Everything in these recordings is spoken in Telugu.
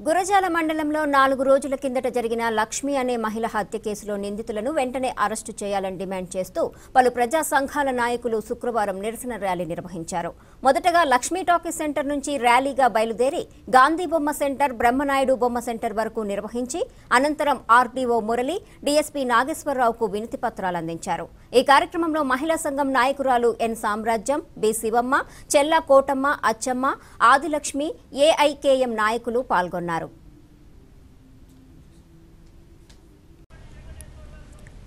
గురజాల మండలంలో నాలుగు రోజుల కిందట జరిగిన లక్ష్మి అనే మహిళ హత్య కేసులో నిందితులను వెంటనే అరెస్టు చేయాలని డిమాండ్ చేస్తూ పలు ప్రజా సంఘాల నాయకులు శుక్రవారం నిరసన ర్యాలీ నిర్వహించారు. మొదటగా లక్ష్మీ టాకీస్ సెంటర్ నుంచి ర్యాలీగా బయలుదేరి గాంధీ బొమ్మ సెంటర్ బ్రహ్మనాయుడు బొమ్మ సెంటర్ వరకు నిర్వహించి అనంతరం ఆర్డీఓ మురళి డీఎస్పీ నాగేశ్వరరావుకు వినతి పత్రాలు అందించారు. ఈ కార్యక్రమంలో మహిళా సంఘం నాయకురాలు N Samrajyam B Shivamma Chella Kotamma Achamma Adilakshmi AIKM నాయకులు పాల్గొన్నారు.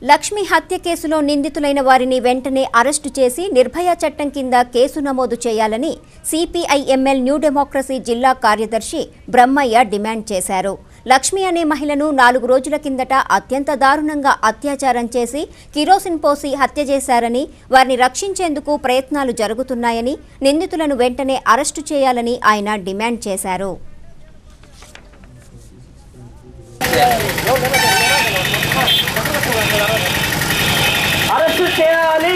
లక్ష్మి హత్య కేసులో నిందితులైన వారిని వెంటనే అరెస్టు చేసి నిర్భయ చట్టం కింద కేసు నమోదు చేయాలని సిపిఐఎంఎల్ న్యూ డెమోక్రసీ జిల్లా కార్యదర్శి బ్రహ్మయ్య డిమాండ్ చేశారు. లక్ష్మి అనే మహిళను నాలుగు రోజుల కిందట అత్యంత దారుణంగా అత్యాచారం చేసి కిరోసిన్ పోసి హత్య చేశారని వారిని రక్షించేందుకు ప్రయత్నాలు జరుగుతున్నాయని నిందితులను వెంటనే అరెస్టు చేయాలని ఆయన డిమాండ్ చేశారు. అరెస్టు చేయాలి.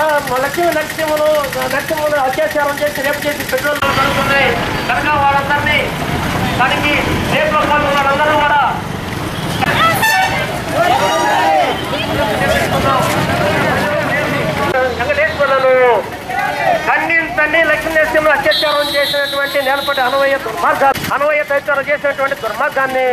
ఆ, లక్ష్మీ నరసింహను నరసింహను అత్యాచారం చేసి రేపు చేసి పెట్రోల్ జరుగుతున్నాయి కనుక వాళ్ళందరినీ దానికి రేపు ఖండించండి లక్ష్మీ నరసింహను అత్యాచారం చేసినటువంటి నేలపటి అనవయ దుర్మార్గాన్ని అనవయ అత్యాచారం చేసినటువంటి దుర్మార్గాన్ని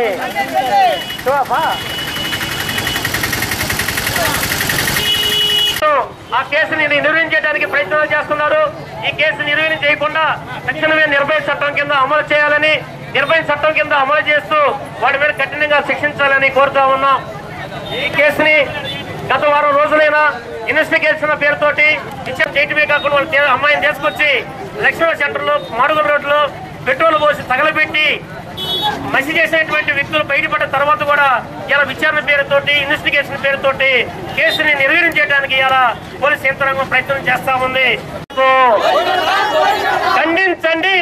ఆ కేసుని నిర్వహించడానికి ప్రయత్నాలు చేస్తున్నారు. ఈ కేసు నిర్వహణ చేయకుండా తక్షణమే నిర్భయ చట్టం కింద అమలు చేయాలని నిర్భయ చట్టం కింద అమలు చేస్తూ వాడి మీద కఠినంగా శిక్షించాలని కోరుతా ఉన్నాం. ఈ కేసుని గత వారం రోజులైనా ఇన్వెస్టిగేషన్ పేరుతోటి విషయం చేయటమే కాకుండా వాళ్ళ అమ్మాయిని తీసుకొచ్చి లక్ష్మణ సెంటర్లో మాడుగుల రోడ్లో పెట్రోల్ పోసి తగలబెట్టి మసి చేసినటువంటి వ్యక్తులు బయటపడిన తర్వాత కూడా ఇలా విచారణ పేరుతోటి ఇన్వెస్టిగేషన్ పేరుతోటి కేసుని నిర్వహించడానికి ఇలా పోలీస్ యంత్రాంగం ప్రయత్నం చేస్తా ఉంది. ఖండించండి.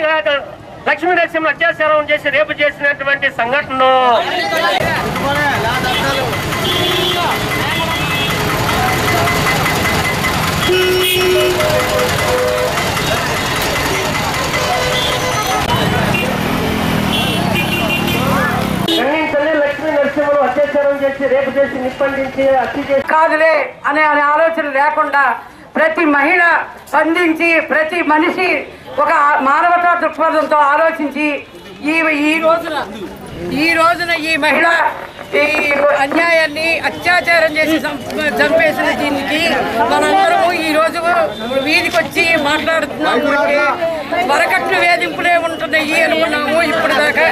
లక్ష్మీ నరసింహ అత్యాచారం చేసి రేపు చేసినటువంటి సంఘటనను చేసి రేపు చేసి నిప్పండించి అతి చేసి కాదులే అనే అనే ఆలోచన లేకుండా ప్రతి మహిళ స్పందించి ప్రతి మనిషి ఒక మానవతా దృక్పథంతో ఆలోచించి ఈ ఈ రోజున ఈ రోజున ఈ మహిళ ఈ అన్యాయాన్ని అత్యాచారం చేసి చంపేసిన దీనికి మనందరము ఈ రోజు వీధికి వచ్చి మాట్లాడుతున్నాము అంటే వేధింపులే ఉంటున్నాయి అనుకున్నాము. ఇప్పుడు దాకా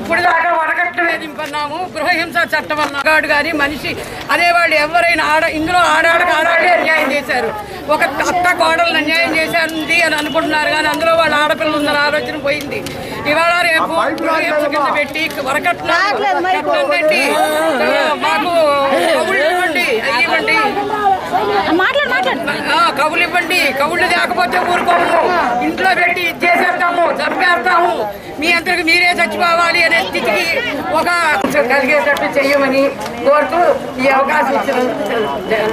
ఇప్పుడు దాకా వడగట్టు వేధింపన్నాము. గృహహింస చట్టం అన్నాడు కానీ మనిషి అనేవాళ్ళు ఎవరైనా ఆడ ఇందులో ఆడాళ్ళకి ఆడాళ్ళే అన్యాయం చేశారు. ఒక అత్త కోడలను అన్యాయం చేశారంది అని అనుకుంటున్నారు కానీ అందులో వాళ్ళ ఆడపిల్లలు ఉందని ఆలోచన పోయింది. ఇవాళ రేపు గృహహింస కింద పెట్టి కట్టి మాకు కబుళ్ళు ఇవ్వండి అవి ఇవ్వండి ఆ, కబులు ఇవ్వండి. కబుళ్ళు లేకపోతే ఊరుకోము. ఇంట్లో పెట్టి చేసేస్తాము చంపేస్తాము. మీ అందరికి మీరే చచ్చిపోవాలి అనే స్థితికి ఒక కలిగేటట్టు చెయ్యమని కోరుతూ ఈ అవకాశం ఇచ్చిన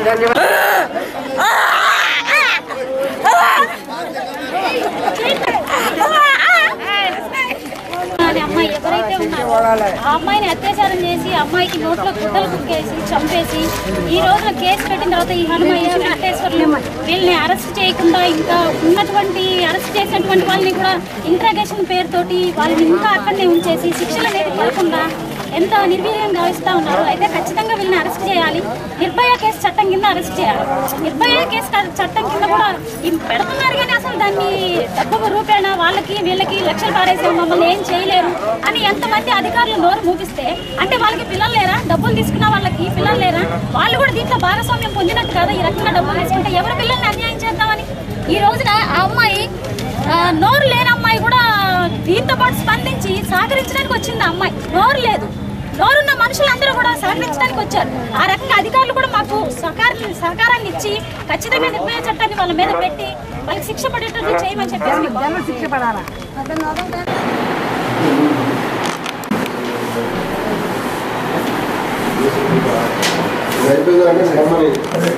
ధన్యవాదాలు. అమ్మాయిని బలాత్కారం చేసి అమ్మాయికి నోట్లో గుడ్డలు కుక్కేసి చంపేసి ఈ రోజున కేసు పెట్టిన తర్వాత ఈ హనుమయ్య వెంకటేశ్వర్లు వీళ్ళని అరెస్ట్ చేయకుండా ఇంకా ఉన్నటువంటి అరెస్ట్ చేసినటువంటి వాళ్ళని కూడా ఇంట్రాగేషన్ పేరుతోటి వాళ్ళని ఇంకా అక్కడనే ఉంచేసి శిక్షలు అనేది పడకుండా ఎంత నిర్వీర్యం గావిస్తా ఉన్నారు అయితే ఖచ్చితంగా వీళ్ళని అరెస్ట్ చేయాలి. నిర్భయ కేసు చట్టం కింద అరెస్ట్ చేయాలి. నిర్భయ కేసు చట్టం కింద కూడా పెడుతున్నారు కానీ అసలు దాన్ని డబ్బు రూపేణ వాళ్ళకి వీళ్ళకి లక్షలు పారేసే మమ్మల్ని ఏం చేయలేరు అని ఎంతమంది అధికారులు నోరు మూపిస్తే అంటే వాళ్ళకి పిల్లలు లేరా? డబ్బులు తీసుకున్న వాళ్ళకి పిల్లలు లేరా? వాళ్ళు కూడా దీంట్లో భాగస్వామ్యం పొందినట్టు కదా. ఈ రకంగా డబ్బులు తీసుకుంటే ఎవరి పిల్లల్ని అన్యాయం చేద్దామని? ఈ రోజున ఆ అమ్మాయి నోరు లేని అమ్మాయి కూడా దీంతో పాటు స్పందించి సహకరించడానికి వచ్చింది అమ్మాయి. నోరు లేదు. నోరున్న మనుషులందరూ కూడా సహకరించడానికి వచ్చారు. ఆ రకంగా అధికారులు కూడా మాకు సహకారం సహకారాన్ని ఇచ్చి ఖచ్చితంగా నిర్భయ చట్టాన్ని వాళ్ళ మీద పెట్టి వాళ్ళకి శిక్ష పడేటట్టు చేయమని చెప్పేసి శిక్ష పడాలా? అయిపోయిందంటే